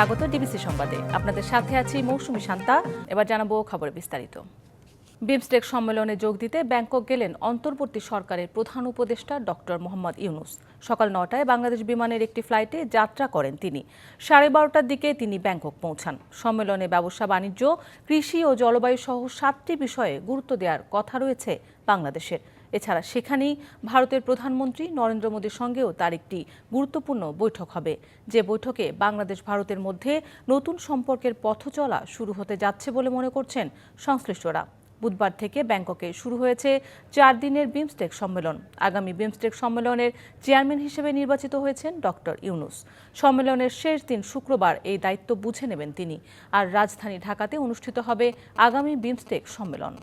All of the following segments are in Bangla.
স্বাগত ডিবিসি সংবাদে। আপনাদের সাথে আছি মৌসুমী শান্তা। এবার জানাব খবরে বিস্তারিত। বিমস্টেক সম্মেলনে যোগ দিতে ব্যাংকক গেলেন অন্তর্বর্তী সরকারের প্রধান উপদেষ্টা ডক্টর মোহাম্মদ ইউনুস। সকাল নটায় বাংলাদেশ বিমানের একটি ফ্লাইটে যাত্রা করেন তিনি। সাড়ে বারোটার দিকে তিনি ব্যাংকক পৌঁছান। সম্মেলনে ব্যবসা, বাণিজ্য, কৃষি ও জলবায়ু সহ সাতটি বিষয়ে গুরুত্ব দেওয়ার কথা রয়েছে বাংলাদেশের। এছাড়া সেখানেই ভারতের প্রধানমন্ত্রী নরেন্দ্র মোদীর সঙ্গেও তার একটি গুরুত্বপূর্ণ বৈঠক হবে। যে বৈঠকে বাংলাদেশ ভারতের মধ্যে নতুন সম্পর্কের পথ চলা শুরু হতে যাচ্ছে বলে মনে করছেন সংশ্লিষ্টরা। বুধবার থেকে ব্যাংককে শুরু হয়েছে চার দিনের বিমস্টেক সম্মেলন। আগামী বিমস্টেক সম্মেলনের চেয়ারম্যান হিসেবে নির্বাচিত হয়েছেন ডক্টর ইউনুস। সম্মেলনের শেষ দিন শুক্রবার এই দায়িত্ব বুঝে নেবেন তিনি। আর রাজধানী ঢাকাতে অনুষ্ঠিত হবে আগামী বিমস্টেক সম্মেলন।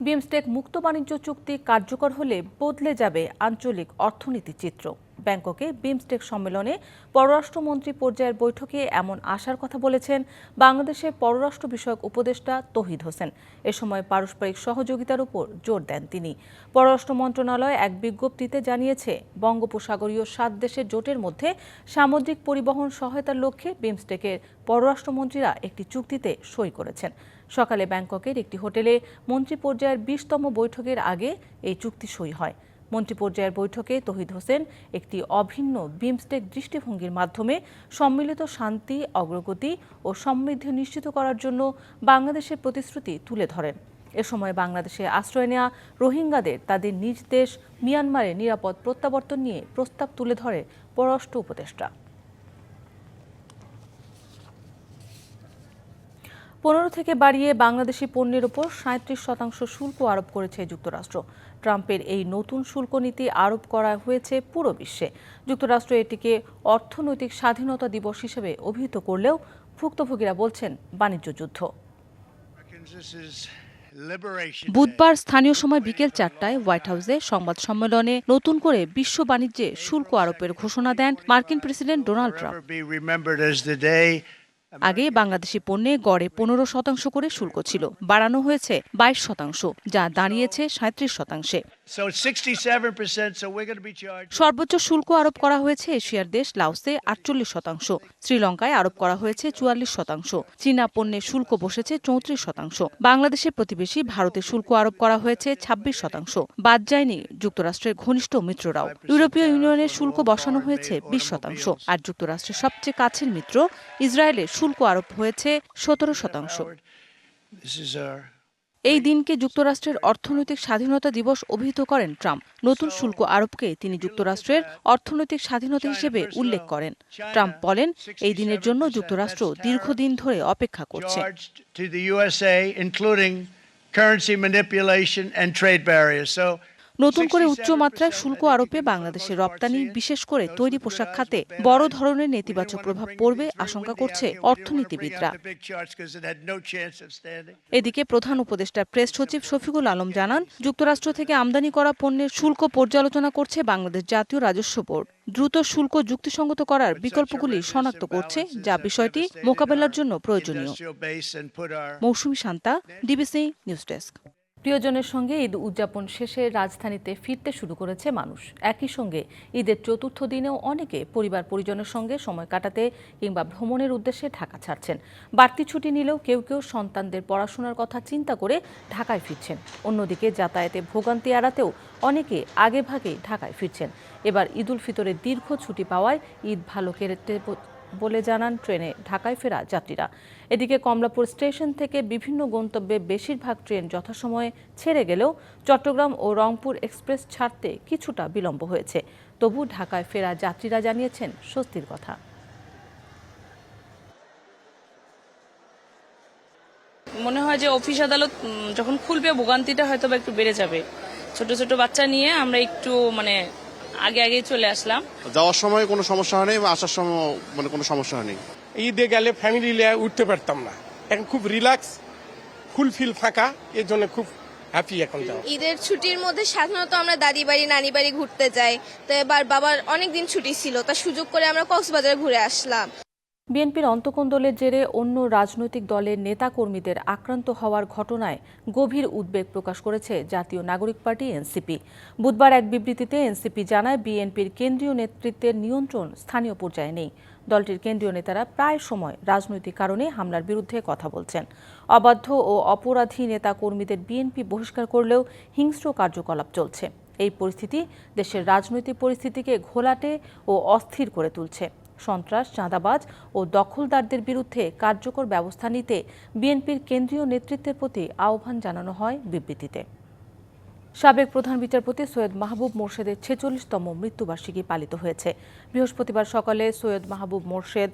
বিমস্টেক মুক্ত বাণিজ্য চুক্তি কার্যকর হলে বদলে যাবে আঞ্চলিক অর্থনীতি চিত্র। ব্যাংককে বিমস্টেক সম্মেলনে পররাষ্ট্রমন্ত্রী পর্যায়ের বৈঠকে এমন আশার কথা বলেছেন বাংলাদেশের পররাষ্ট্র বিষয়ক উপদেষ্টা তহিদ হোসেন। এ সময় পারস্পরিক সহযোগিতার উপর জোর দেন তিনি। পররাষ্ট্র মন্ত্রণালয় এক বিজ্ঞপ্তিতে জানিয়েছে, বঙ্গোপসাগরীয় সাত দেশের জোটের মধ্যে সামুদ্রিক পরিবহন সহায়তার লক্ষ্যে বিমস্টেকের পররাষ্ট্রমন্ত্রীরা একটি চুক্তিতে সই করেছেন। সকালে ব্যাংককের একটি হোটেলে মন্ত্রী পর্যায়ের বিশতম বৈঠকের আগে এই চুক্তি সই হয়। মন্ত্রী পর্যায়ের বৈঠকে তহিদ হোসেন একটি অভিন্ন বিমস্টেক দৃষ্টিভঙ্গির মাধ্যমে সম্মিলিত শান্তি, অগ্রগতি ও সমৃদ্ধি নিশ্চিত করার জন্য বাংলাদেশের প্রতিশ্রুতি তুলে ধরেন। এ সময় বাংলাদেশে আশ্রয় নেওয়া রোহিঙ্গাদের তাদের নিজ দেশ মিয়ানমারে নিরাপদ প্রত্যাবর্তন নিয়ে প্রস্তাব তুলে ধরে পররাষ্ট্র উপদেষ্টা। পনেরো থেকে বাড়িয়ে বাংলাদেশি পণ্যের ওপর সাঁত্রিশ শতাংশ শুল্ক আরোপ করেছে যুক্তরাষ্ট্র। ট্রাম্পের এই নতুন শুল্ক নীতি আরোপ করা হয়েছে পুরো বিশ্বে। যুক্তরাষ্ট্র এটিকে অর্থনৈতিক স্বাধীনতা দিবস হিসেবে অভিহিত করলেও ভুক্তভোগীরা বলছেন বাণিজ্য যুদ্ধ। বুধবার স্থানীয় সময় বিকেল চারটায় হোয়াইট হাউসে সংবাদ সম্মেলনে নতুন করে বিশ্ব বাণিজ্যে শুল্ক আরোপের ঘোষণা দেন মার্কিন প্রেসিডেন্ট ডোনাল্ড ট্রাম্প। আগে বাংলাদেশি পণ্যে গড়ে পনেরো শতাংশ করে শুল্ক ছিল। বাড়ানো হয়েছে বাইশ শতাংশ যা দাঁড়িয়েছে সাঁত্রিশ শতাংশে। সর্বোচ্চ শুল্ক আরোপ করা হয়েছে এশিয়ার দেশ লাওসে আটচল্লিশ শতাংশ শ্রীলঙ্কায় আরোপ করা হয়েছে চুয়াল্লিশ শতাংশ চীনা পণ্যের শুল্ক বসেছে চৌত্রিশ শতাংশ। বাংলাদেশের প্রতিবেশী ভারতে শুল্ক আরোপ করা হয়েছে ছাব্বিশ শতাংশ। বাদ যায়নি যুক্তরাষ্ট্রের ঘনিষ্ঠ মিত্ররাও। ইউরোপীয় ইউনিয়নের শুল্ক বসানো হয়েছে বিশ শতাংশ আর যুক্তরাষ্ট্রের সবচেয়ে কাছের মিত্র ইসরায়েলের শুল্ক আরোপ হয়েছে সতেরো শতাংশ। এই দিনকে যুক্তরাষ্ট্রের অর্থনৈতিক স্বাধীনতা দিবস অভিহিত করেন ট্রাম্প। নতুন শুল্ক আরোপকে তিনি যুক্তরাষ্ট্রের অর্থনৈতিক স্বাধীনতা হিসেবে উল্লেখ করেন। ট্রাম্প বলেন এই দিনের জন্য যুক্তরাষ্ট্র দীর্ঘদিন ধরে অপেক্ষা করছে। নতুন করে উচ্চমাত্রায় শুল্ক আরোপে বাংলাদেশের রপ্তানি বিশেষ করে তৈরি পোশাক খাতে বড় ধরনের নেতিবাচক প্রভাব পড়বে আশঙ্কা করছে অর্থনীতিবিদরা। এদিকে প্রধান উপদেষ্টা প্রেস সচিব শফিকুল আলম জানান যুক্তরাষ্ট্র থেকে আমদানি করা পণ্যের শুল্ক পর্যালোচনা করছে বাংলাদেশ জাতীয় রাজস্ব বোর্ড। দ্রুত শুল্ক যুক্তিসঙ্গত করার বিকল্পগুলি শনাক্ত করছে যা বিষয়টি মোকাবেলার জন্য প্রয়োজনীয়। Mousumi Shanta DBC news desk. প্রিয়জনের সঙ্গে ঈদ উদযাপন শেষে রাজধানীতে ফিরতে শুরু করেছে মানুষ। একই সঙ্গে ঈদের চতুর্থ দিনেও অনেকে পরিবার পরিজনের সঙ্গে সময় কাটাতে কিংবা ভ্রমণের উদ্দেশ্যে ঢাকা ছাড়ছেন। বাড়তি ছুটি নিলেও কেউ কেউ সন্তানদের পড়াশোনার কথা চিন্তা করে ঢাকায় ফিরছেন। অন্যদিকে যাতায়াতে ভোগান্তি এড়াতেও অনেকে আগে ভাগেই ঢাকায় ফিরছেন। এবার ঈদুল ফিতরের দীর্ঘ ছুটি পাওয়ায় ঈদ ভালো কেটে বলে জানান ট্রেনে ঢাকায় ফেরা যাত্রীরা। এদিকে কমলাপুর স্টেশন থেকে বিভিন্ন গন্তব্যে বেশিরভাগ ট্রেন যথাসময়ে ছেড়ে গেলেও চট্টগ্রাম ও রংপুর এক্সপ্রেস ছাড়তে কিছুটা বিলম্ব হয়েছে। তবু ঢাকায় ফেরা যাত্রীরা জানিয়েছেন স্বস্তির কথা। মনে হয় যে অফিস আদালত যখন খুলবে, ভোগান্তিটা হয়তো একটু বেড়ে যাবে। ছোট ছোট বাচ্চা নিয়ে আমরা একটু মানে আগে আগে চলে আসলাম। যাওয়ার সময় কোনো সমস্যা হয়নি? বা আসার সময় মানে কোনো সমস্যা হয়নি? ঈদে গেলে ফ্যামিলি নিয়ে উঠতে পারতাম না। এখন খুব রিল্যাক্স ফুলফিল ফাঁকা এর জন্য খুব হ্যাপি এখন ঈদের ছুটির মধ্যে সাধারণত আমরা দাদি বাড়ি নানি বাড়ি ঘুরতে যাই। তো এবার বাবার অনেক দিন ছুটি ছিল তা সুযোগ করে আমরা কক্সবাজার ঘুরে আসলাম। বিএনপির অন্তকোন্দলের জেরে অন্য রাজনৈতিক দলের নেতাকর্মীদের আক্রান্ত হওয়ার ঘটনায় গভীর উদ্বেগ প্রকাশ করেছে জাতীয় নাগরিক পার্টি এনসিপি। বুধবার এক বিবৃতিতে এনসিপি জানায়, বিএনপির কেন্দ্রীয় নেতৃত্বের নিয়ন্ত্রণ স্থানীয় পর্যায়ে নেই। দলটির কেন্দ্রীয় নেতারা প্রায় সময় রাজনৈতিক কারণে হামলার বিরুদ্ধে কথা বলছেন। অবাধ্য ও অপরাধী নেতা কর্মীদের বিএনপি বহিষ্কার করলেও হিংস্র কার্যকলাপ চলছে। এই পরিস্থিতি দেশের রাজনৈতিক পরিস্থিতিকে ঘোলাটে ও অস্থির করে তুলছে। সন্ত্রাস, চাঁদাবাজ ও দখলদারদের বিরুদ্ধে কার্যকর ব্যবস্থা নিতে বিএনপির কেন্দ্রীয় নেতৃত্বের প্রতি আহ্বান জানানো হয় বিবৃতিতে। সাবেক প্রধান বিচারপতি সৈয়দ মাহবুব মোর্শেদের ছেচল্লিশতম মৃত্যুবার্ষিকী পালিত হয়েছে। বৃহস্পতিবার সকালে সৈয়দ মাহবুব মোর্শেদ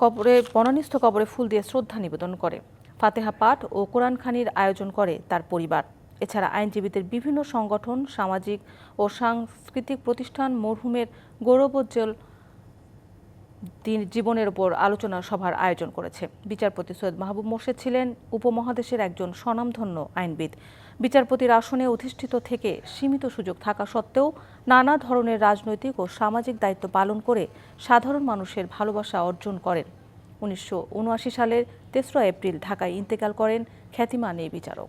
কবরে, বনানিস্থ কবরে ফুল দিয়ে শ্রদ্ধা নিবেদন করে। ফাতেহা পাঠ ও কোরআন খানির আয়োজন করে তার পরিবার। এছাড়া আইনজীবীদের বিভিন্ন সংগঠন, সামাজিক ও সাংস্কৃতিক প্রতিষ্ঠান, মরহুমের গৌরবোজ্জ্বল জীবনের উপর আলোচনা সভার আয়োজন করেছে। বিচারপতি সৈয়দ মাহবুব মোর্শেদ ছিলেন উপমহাদেশের একজন স্বনামধন্য আইনবিদ। বিচারপতির আসনে অধিষ্ঠিত থেকে সীমিত সুযোগ থাকা সত্ত্বেও নানা ধরনের রাজনৈতিক ও সামাজিক দায়িত্ব পালন করে সাধারণ মানুষের ভালোবাসা অর্জন করেন। উনিশশো উনআশি সালের তেসরা এপ্রিল ঢাকায় ইন্তেকাল করেন খ্যাতিমান এই বিচারক।